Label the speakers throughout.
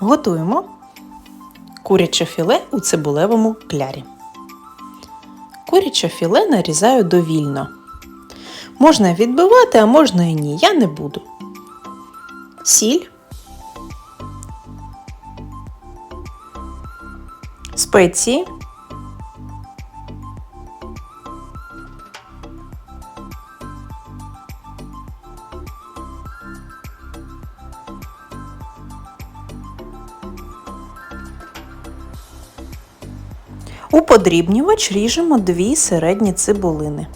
Speaker 1: Готуємо куряче філе у цибулевому клярі. Куряче філе нарізаю довільно. Можна відбивати, а можна і ні. Я не буду. Сіль. Спеції. У подрібнювач ріжемо дві середні цибулини.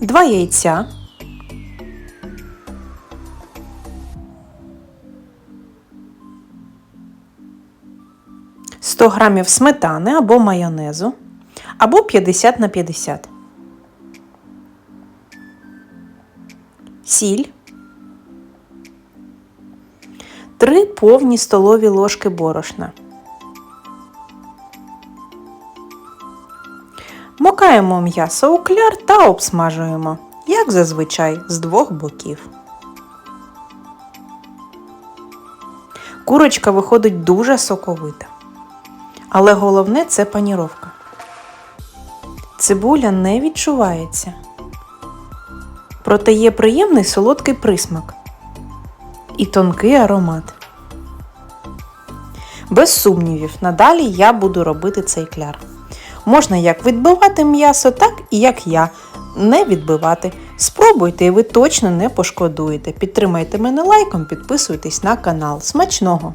Speaker 1: Два яйця. Сто грамів сметани або майонезу, або 50 на 50. Сіль, 3 повні столові ложки борошна. Мокаємо м'ясо у кляр та обсмажуємо, як зазвичай, з двох боків. Курочка виходить дуже соковита. Але головне це паніровка. Цибуля не відчувається проте є приємний солодкий присмак і тонкий аромат. Без сумнівів, надалі я буду робити цей кляр. Можна як відбивати м'ясо, так і як я, не відбивати. Спробуйте і ви точно не пошкодуєте. Підтримайте мене лайком, підписуйтесь на канал. Смачного!